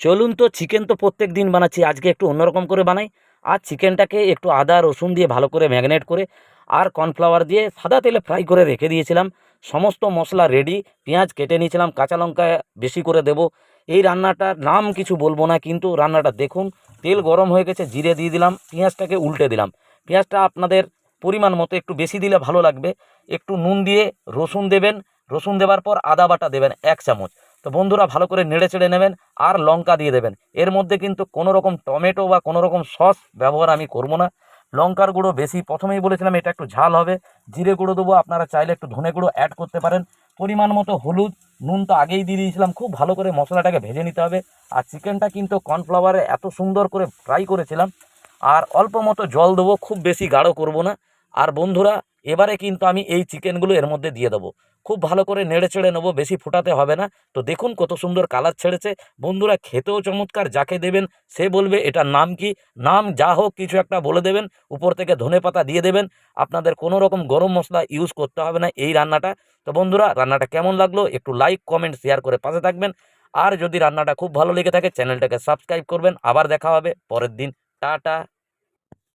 চলুন তো চিকেন তো প্রত্যেক দিন বানাচ্ছি, আজকে একটু অন্যরকম করে বানাই। আর চিকেনটাকে একটু আদা, রসুন দিয়ে ভালো করে ম্যাগনেট করে, আর কর্নফ্লাওয়ার দিয়ে সাদা তেলে ফ্রাই করে রেখে দিয়েছিলাম। সমস্ত মশলা রেডি পেঁয়াজ কেটে নিয়েছিলাম, কাঁচা লঙ্কা বেশি করে দেবো। এই রান্নাটার নাম কিছু বলব না, কিন্তু রান্নাটা দেখুন, তেল গরম হয়ে গেছে, জিরে দিয়ে দিলাম, পেঁয়াজটাকে উল্টে দিলাম। পেঁয়াজটা আপনাদের পরিমাণ মতো একটু বেশি দিলে ভালো লাগবে। একটু নুন দিয়ে রসুন দেবেন, রসুন দেওয়ার পর আদা বাটা দেবেন এক চামচ। তো বন্ধুরা ভালো করে নেড়ে চেড়ে নেবেন আর লঙ্কা দিয়ে দেবেন। এর মধ্যে কিন্তু কোনো রকম টমেটো বা কোনো রকম সস ব্যবহার আমি করব না। লঙ্কার গুঁড়ো বেশি, প্রথমেই বলেছিলাম এটা একটু ঝাল হবে। জিরে গুঁড়ো দেবো, আপনারা চাইলে একটু ধনে গুঁড়ো অ্যাড করতে পারেন। পরিমাণ মতো হলুদ, নুন তো আগেই দিয়ে দিয়েছিলাম, খুব ভালো করে মশলাটাকে ভেজে নিতে হবে। আর চিকেনটা কিন্তু কর্নফ্লাওয়ারে এত সুন্দর করে ফ্রাই করেছিলাম। আর অল্প মতো জল দেবো, খুব বেশি গাঢ় করব না। আর বন্ধুরা এবারে কিন্তু আমি এই চিকেনগুলো এর মধ্যে দিয়ে দেবো। খুব ভালো করে নেড়ে চেড়ে নেব, বেশি ফোটাতে হবে না। তো দেখুন কত সুন্দর কালার ছেড়েছে। বন্ধুরা খেতেও চমৎকার, যাকে দেবেন সে বলবে এটার নাম কি? নাম যা হোক কিছু একটা বলে দেবেন, উপর থেকে ধনে পাতা দিয়ে দেবেন। আপনাদের কোনো রকম গরম মশলা ইউজ করতে হবে না এই রান্নাটা। তো বন্ধুরা, রান্নাটা কেমন লাগল একটু লাইক কমেন্ট শেয়ার করে পাশে থাকবেন। আর যদি রান্নাটা খুব ভালো লেগে থাকে চ্যানেলটাকে সাবস্ক্রাইব করবেন। আবার দেখা হবে, পরের দিন। টাটা।